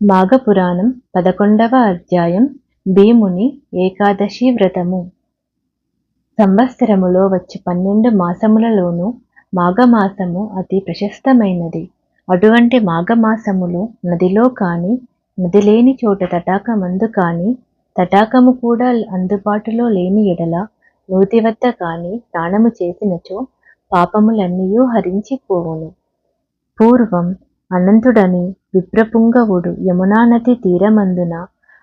మాఘపురాణం పదకొండవ అధ్యాయం భీముని ఏకాదశి వ్రతము. సంవత్సరములో వచ్చి పన్నెండు మాసములలోనూ మాఘమాసము అతి ప్రశస్తమైనది. అటువంటి మాఘమాసములో నదిలో కాని నది లేని చోట తటాకమందు కాని తటాకము కూడా అందుబాటులో లేని ఎడల నూతి వద్ద కాని స్నానము చేసినచో పాపములన్నీయూ హరించిపోవును. పూర్వం అనంతుడని విప్రపుంగవుడు యమునా నది తీరమందున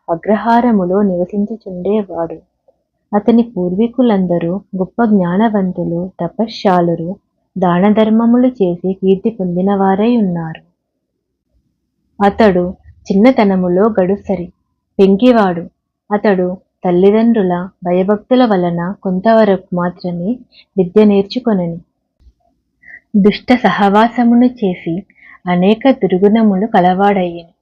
అగ్రహారములో నివసించుచుండేవాడు. అతని పూర్వీకులందరూ గొప్ప జ్ఞానవంతులు తపశ్శాలురు దానధర్మములు చేసి కీర్తి పొందినవారై ఉన్నారు. అతడు చిన్నతనములో గడుసరి పెంకివాడు. అతడు తల్లిదండ్రుల భయభక్తుల వలన కొంతవరకు మాత్రమే విద్య నేర్చుకొనెను దుష్ట సహవాసమును చేసి అనేక దుర్గుణములు కలవాడయ్యెను.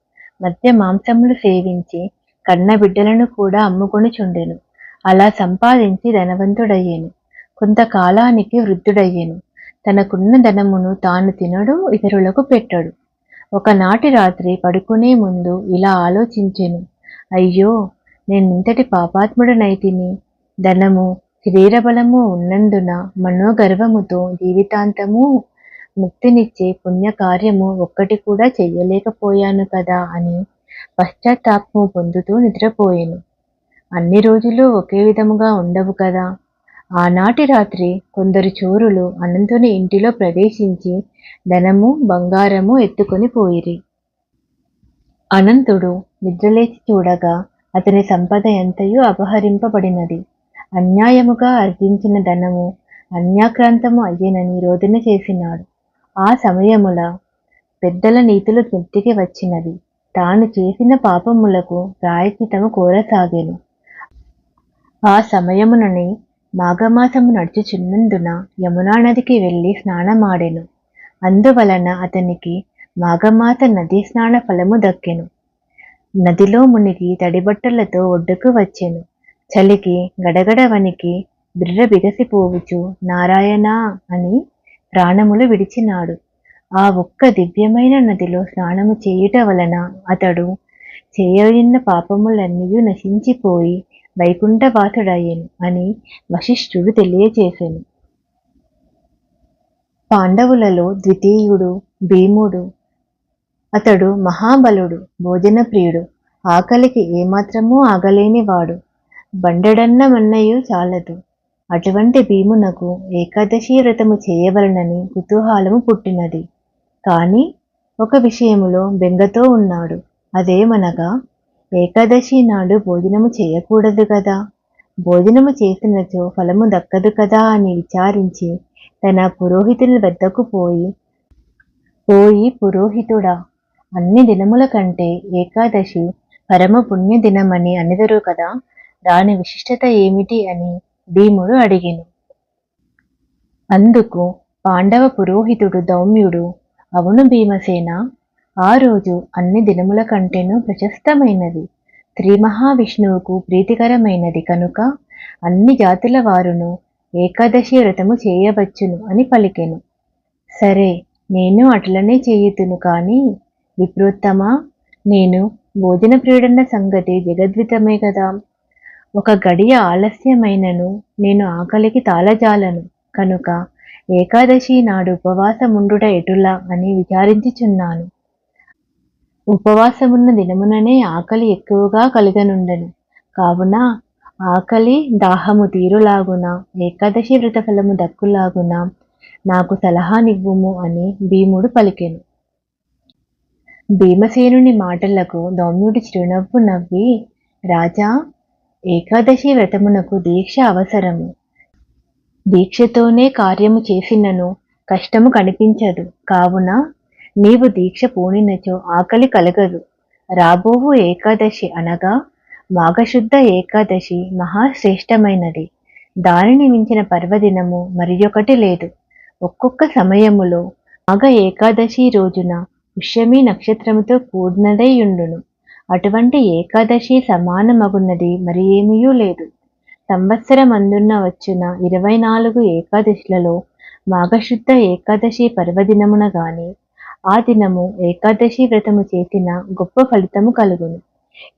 మధ్య మాంసములు సేవించి కన్న బిడ్డలను కూడా అమ్ముకొనుచుండెను. అలా సంపాదించి ధనవంతుడయ్యెను. కొంతకాలానికి వృద్ధుడయ్యెను. తనకున్న ధనమును తాను తినడు ఇతరులకు పెట్టడు. ఒకనాటి రాత్రి పడుకునే ముందు ఇలా ఆలోచించెను. అయ్యో నేనింతటి పాపాత్ముడనైతిని. ధనము శరీరబలము ఉన్నందున మనోగర్వముతో జీవితాంతము ముక్తినిచ్చే పుణ్యకార్యము ఒక్కటి కూడా చెయ్యలేకపోయాను కదా అని పశ్చాత్తాపము పొందుతూ నిద్రపోయాను. అన్ని రోజులు ఒకే విధముగా ఉండవు కదా. ఆనాటి రాత్రి కొందరు చోరులు అనంతుని ఇంటిలో ప్రవేశించి ధనము బంగారము ఎత్తుకొని పోయిరి. అనంతుడు నిద్రలేచి చూడగా అతని సంపద ఎంతయో అపహరింపబడినది. అన్యాయముగా అర్జించిన ధనము అన్యాక్రాంతము అయ్యేనని రోదన చేసినాడు. ఆ సమయముల పెద్దల నీతులు జ్ఞప్తికి వచ్చినవి. తాను చేసిన పాపములకు ప్రాయచితము కోరసాగాను. ఆ సమయముననే మాఘమాసము నడుచుచున్నందున యమునా నదికి వెళ్ళి స్నానమాడెను. అందువలన అతనికి మాఘమాస నదీ స్నాన ఫలము దక్కెను. నదిలో మునిగి తడిబట్టలతో ఒడ్డుకు వచ్చెను. చలికి గడగడ వనికి బిర్ర బిగసిపోవుచు నారాయణ అని ప్రాణములు విడిచినాడు. ఆ ఒక్క దివ్యమైన నదిలో స్నానము చేయుట వలన అతడు చేయన్న పాపములన్నీ నశించిపోయి వైకుంఠవాసుడయ్యను అని వశిష్ఠుడు తెలియచేసెను పాండవులలో ద్వితీయుడు భీముడు అతడు మహాబలుడు భోజనప్రియుడు ఆకలికి ఏమాత్రమూ ఆగలేనివాడు బండెడన్నమన్నయు చాలదు. అటువంటి భీమునకు ఏకాదశి వ్రతము చేయవలనని కుతూహలము పుట్టినది. కాని ఒక విషయములో బెంగతో ఉన్నాడు. అదేమనగా ఏకాదశి నాడు భోజనము చేయకూడదు కదా? భోజనము చేసినచో ఫలము దక్కదు కదా అని విచారించి తన పురోహితుల వద్దకు పోయి పోయి పురోహితుడా అన్ని దినముల కంటే ఏకాదశి పరమ పుణ్య దినమని అనిదరు కదా? దాని విశిష్టత ఏమిటి? అని భీముడు అడిగెను. అందుకు పాండవ పురోహితుడు దౌమ్యుడు అవును భీమసేన ఆ రోజు అన్ని దినముల కంటేనూ ప్రశస్తమైనది. శ్రీ మహావిష్ణువుకు ప్రీతికరమైనది కనుక అన్ని జాతుల వారును ఏకాదశి వ్రతము చేయవచ్చును అని పలికెను. సరే నేను అట్లనే చేయుతును కానీ విప్రోత్తమా? నేను భోజన ప్రియుడన్న సంగతి జగద్వితమే కదా. ఒక గడియ ఆలస్యమైనను నేను ఆకలికి తాళజాలను. కనుక ఏకాదశి నాడు ఉపవాసముండుట ఎటులా అని విచారించుచున్నాను. ఉపవాసమున్న దినముననే ఆకలి ఎక్కువగా కలిగనుండను. కావున ఆకలి దాహము తీరులాగున ఏకాదశి వ్రతఫలము దక్కులాగున నాకు సలహానివ్వుము అని భీముడు పలికెను. భీమసేనుని మాటలకు దౌమ్యుడి చిరునవ్వు నవ్వి రాజా ఏకాదశి వ్రతమునకు దీక్ష అవసరము. దీక్షతోనే కార్యము చేసినను కష్టము కనిపించదు. కావున నీవు దీక్ష పూనినచో ఆకలి కలగదు. రాబోవు ఏకాదశి అనగా మాఘశుద్ధ ఏకాదశి మహాశ్రేష్టమైనది. దానిని మించిన పర్వదినము మరియొకటి లేదు. ఒక్కొక్క సమయములో మాఘ ఏకాదశి రోజున పుష్యమి నక్షత్రముతో కూడినదైయుండును అటువంటి ఏకాదశి సమానమగున్నది మరి ఏమీయూ లేదు. సంవత్సరమందున్న వచ్చిన ఇరవై నాలుగు ఏకాదశులలో మాఘశుద్ధ ఏకాదశి పర్వదినమున గాని ఆ దినము ఏకాదశి వ్రతము చేసిన గొప్ప ఫలితము కలుగును.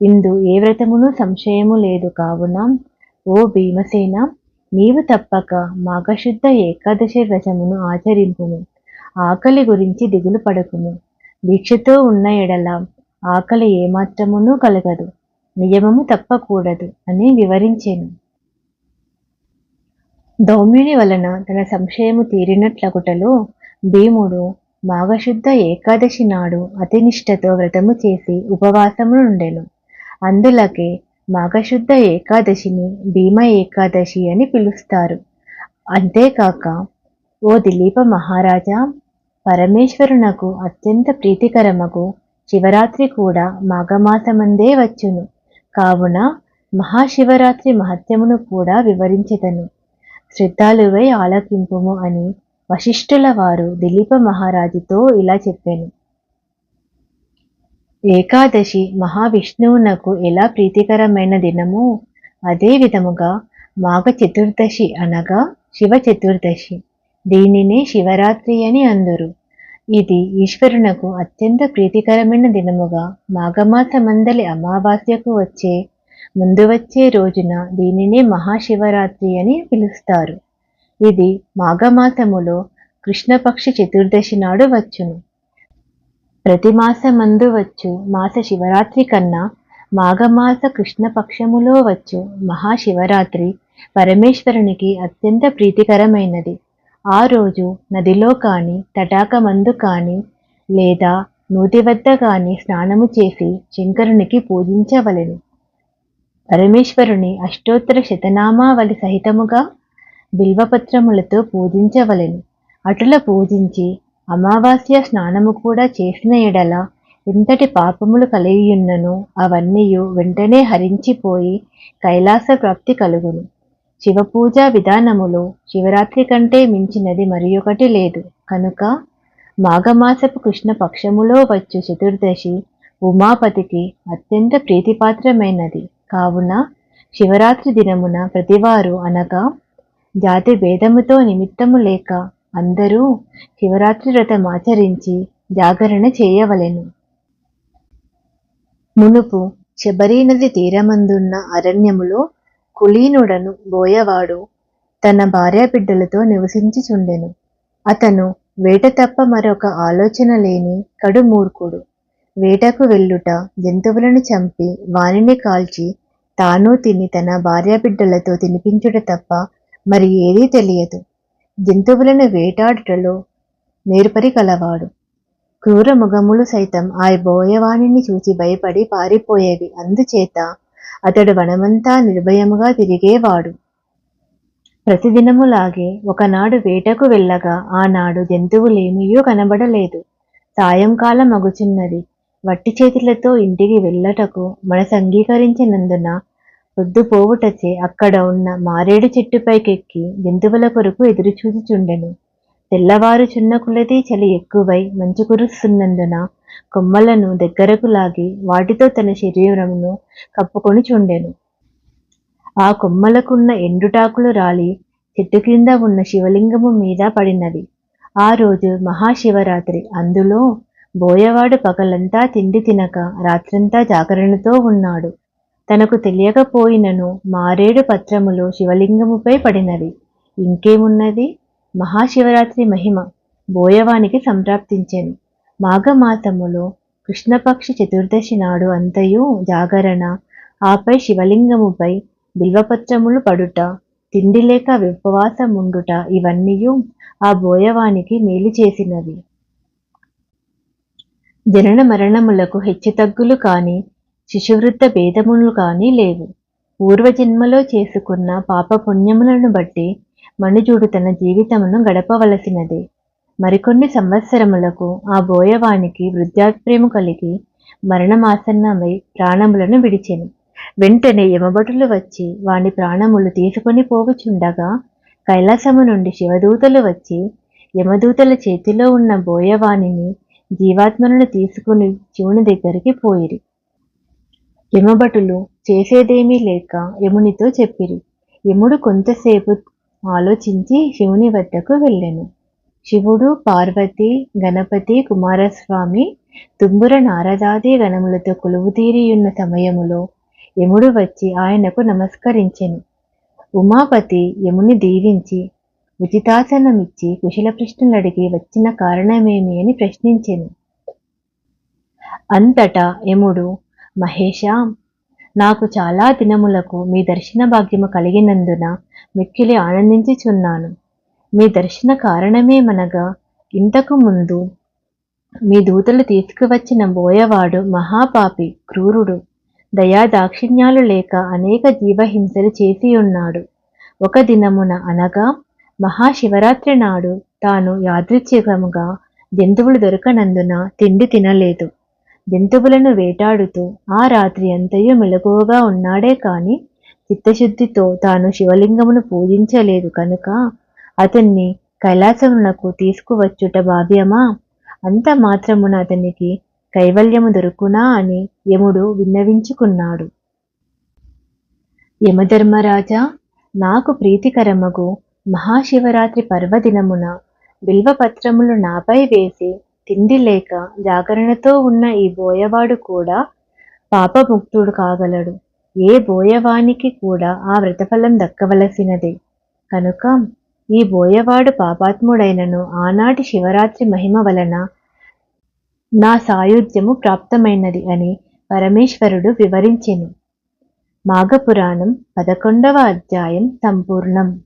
ఇందు ఏ వ్రతమును సంశయము లేదు కావున ఓ భీమసేన నీవు తప్పక మాఘశుద్ధ ఏకాదశి వ్రతమును ఆచరింపుము. ఆకలి గురించి దిగులు పడకుము. దీక్షతో ఉన్న ఎడల ఆకలి ఏమాత్రమునూ కలగదు నియమము తప్పకూడదు అని వివరించాను. దౌమ్యుని వలన తన సంశయము తీరినట్లగుటలో భీముడు మాఘశుద్ధ ఏకాదశి నాడు అతినిష్టతో వ్రతము చేసి ఉపవాసము నుండెను అందులకే మాఘశుద్ధ ఏకాదశిని భీమ ఏకాదశి అని పిలుస్తారు. అంతేకాక ఓ దిలీప మహారాజా పరమేశ్వరునకు అత్యంత ప్రీతికరమగు శివరాత్రి కూడా మాఘమాసమందే వచ్చును. కావున మహాశివరాత్రి మహత్యమును కూడా వివరించెదను. శ్రద్ధాలువై ఆలకింపుము అని వశిష్ఠుల వారు దిలీప మహారాజుతో ఇలా చెప్పాను. ఏకాదశి మహావిష్ణువునకు ఎలా ప్రీతికరమైన దినమో అదే విధముగా మాఘ చతుర్దశి అనగా శివ చతుర్దశి. దీనినే శివరాత్రి అని అందరు. ఇది ఈశ్వరునకు అత్యంత ప్రీతికరమైన దినముగా మాఘమాసమందలి అమావాస్యకు వచ్చే ముందు వచ్చే రోజున దీనినే మహాశివరాత్రి అని పిలుస్తారు. ఇది మాఘమాసములో కృష్ణపక్ష చతుర్దశి నాడు వచ్చును. ప్రతి మాసమందు వచ్చు మాస శివరాత్రి కన్నా మాఘమాస కృష్ణపక్షములో వచ్చు మహాశివరాత్రి పరమేశ్వరునికి అత్యంత ప్రీతికరమైనది. ఆ రోజు నదిలో కానీ తటాకమందు కానీ లేదా నూతి వద్ద కానీ స్నానము చేసి శంకరునికి పూజించవలెను. పరమేశ్వరుని అష్టోత్తర శతనామావళి సహితముగా బిల్వపత్రములతో పూజించవలెను. అటుల పూజించి అమావాస్య స్నానము కూడా చేసిన ఎడల ఎంతటి పాపములు కలిగియున్నను అవన్నీ వెంటనే హరించిపోయి కైలాస ప్రాప్తి కలుగును. శివపూజా విధానములో శివరాత్రి కంటే మించినది మరి ఒకటి లేదు. కనుక మాఘమాసపు కృష్ణ పక్షములో వచ్చు చతుర్దశి ఉమాపతికి అత్యంత ప్రీతిపాత్రమైనది. కావున శివరాత్రి దినమున ప్రతివారు అనగా జాతి భేదముతో నిమిత్తము లేక అందరూ శివరాత్రి వ్రతం ఆచరించి జాగరణ చేయవలెను. మునుపు శబరి నది తీరమందున్న అరణ్యములో కులీనుడను బోయవాడు తన భార్యాబిడ్డలతో నివసించుచుండెను. అతను వేట తప్ప మరొక ఆలోచన లేని కడు మూర్ఖుడు. వేటకు వెళ్ళుట జంతువులను చంపి వానిని కాల్చి తాను తిని తన భార్యాబిడ్డలతో తినిపించుట తప్ప మరి ఏదీ తెలియదు. జంతువులను వేటాడుటలో నేర్పరి కలవాడు. క్రూర ముఖములు సైతం ఆ బోయవాణిని చూసి భయపడి పారిపోయేవి. అందుచేత అతడు వనమంతా నిర్భయముగా తిరిగేవాడు. ప్రతిదినములాగే ఒకనాడు వేటకు వెళ్ళగా ఆనాడు జంతువులేమీయూ కనబడలేదు. సాయంకాలం అగుచున్నది. వట్టి చేతులతో ఇంటికి వెళ్ళటకు మనసు అంగీకరించినందున పొద్దుపోవుటచే అక్కడ ఉన్న మారేడు చెట్టుపైకెక్కి జంతువుల కొరకు ఎదురుచూచుచుండెను. తెల్లవారుచున్న కొలది చలి ఎక్కువై మంచు కురుస్తున్నందున కొమ్మలను దగ్గరకు లాగి వాటితో తన శరీరమును కప్పుకొని చుండెను. ఆ కొమ్మలకున్న ఎండుటాకులు రాలి చెట్టు క్రింద ఉన్న శివలింగము మీద పడినది ఆ రోజు మహాశివరాత్రి. అందులో బోయవాడు పగలంతా తిండి తినక రాత్రంతా జాగరణతో ఉన్నాడు. తనకు తెలియకపోయినను మారేడు పత్రములు శివలింగముపై పడినది ఇంకేమున్నది? మహాశివరాత్రి మహిమ బోయవానికి సంప్రాప్తించెను. మాఘమాసములో కృష్ణపక్ష చతుర్దశి నాడు అంతయు జాగరణ. ఆపై శివలింగముపై బిల్వపత్రములు పడుట. తిండి లేక ఉపవాసముండుట ఇవన్నీ ఆ బోయవానికి మేలు చేసినవి. జనన మరణములకు హెచ్చుతగ్గులు కాని శిశువృద్ధ భేదములు కాని లేవు. పూర్వజన్మలో చేసుకున్న పాపపుణ్యములను బట్టి మనుజుడు తన జీవితమును గడపవలసినదే. మరికొన్ని సంవత్సరములకు ఆ బోయవానికి వృద్ధాప్రేము కలిగి మరణమాసన్నమై ప్రాణములను విడిచెను. వెంటనే యమభటులు వచ్చి వాని ప్రాణములు తీసుకొని పోవుచుండగా కైలాసము నుండి శివదూతలు వచ్చి యమదూతల చేతిలో ఉన్న బోయవాణిని జీవాత్మలను తీసుకుని శివుని దగ్గరికి పోయిరి. యమభటులు చేసేదేమీ లేక యమునితో చెప్పిరి. యముడు కొంతసేపు ఆలోచించి శివుని వద్దకు వెళ్ళెను. శివుడు పార్వతి గణపతి కుమారస్వామి తుంబుర నారదాది గణములతో కొలువుతీరియున్న సమయములో యముడు వచ్చి ఆయనకు నమస్కరించెను. ఉమాపతి యముని దీవించి ఉచితాసనమిచ్చి కుశల ప్రశ్నలడిగి వచ్చిన కారణమేమి అని ప్రశ్నించెను. అంతటా యముడు మహేషా నాకు చాలా దినములకు మీ దర్శన భాగ్యము కలిగినందున మిక్కిలి ఆనందించుచున్నాను. మీ దర్శన కారణమేమనగా ఇంతకు ముందు మీ దూతలు తీసుకువచ్చిన బోయవాడు మహాపాపి క్రూరుడు దయా దాక్షిణ్యాలు లేక అనేక జీవహింసలు చేసి ఉన్నాడు ఒక దినమున అనగా మహాశివరాత్రి నాడు తాను యాదృచ్ఛికముగా జంతువులు దొరకనందున తిండి తినలేదు. జంతువులను వేటాడుతూ ఆ రాత్రి అంతయు మెలకువగా ఉన్నాడే కాని చిత్తశుద్ధితో తాను శివలింగమును పూజించలేదు కనుక అతన్ని కైలాసమునకు తీసుకువచ్చుట భావ్యమా? అంత మాత్రమున అతనికి కైవల్యము దొరుకునా అని యముడు విన్నవించుకున్నాడు. యమధర్మరాజా నాకు ప్రీతికరమగు మహాశివరాత్రి పర్వదినమున బిల్వపత్రములు నాపై వేసి తిండి లేక జాగరణతో ఉన్న ఈ బోయవాడు కూడా పాపముక్తుడు కాగలడు. ఏ బోయవానికి కూడా ఆ వ్రతఫలం దక్కవలసినదే. కనుక ఈ బోయవాడు పాపాత్ముడైనను ఆనాటి శివరాత్రి మహిమ వలన నా సాయుధ్యము ప్రాప్తమైనది అని పరమేశ్వరుడు వివరించెను. మాఘపురాణం పదకొండవ అధ్యాయం సంపూర్ణం.